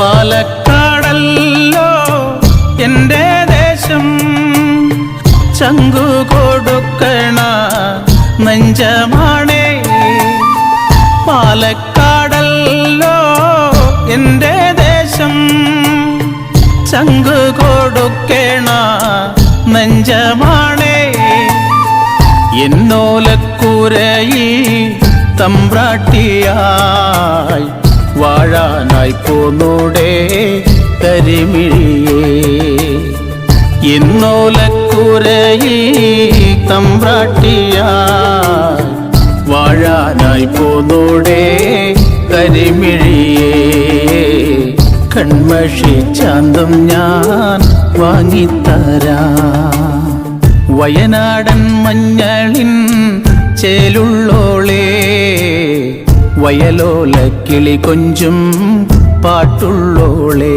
പാലക്കാടല്ലോ എന്റെ ദേശം ചങ്കു കൊടുക്കണ നെഞ്ചമാണേ. പാലക്കാടല്ലോ എന്റെ ദേശം ചങ്കു കൊടുക്കണ നെഞ്ചമാണേ. എന്നോലക്കൂരയിൽ തമ്പ്രാട്ടിയായി പോന്നൂടെ കരിമിഴിയേ എന്നോലക്കൂരയിൽ തമ്പ്രാട്ടിയായി വാഴാനായി പോന്നൂടെ കരിമിഴിയേ കൺമഷി ചാന്തം ഞാൻ വാങ്ങിത്തരാ. വയനാടൻ മഞ്ഞളിൻ ചേലുള്ളോളേ. വയലോല കിളി കൊഞ്ചും പാട്ടുള്ളോളേ.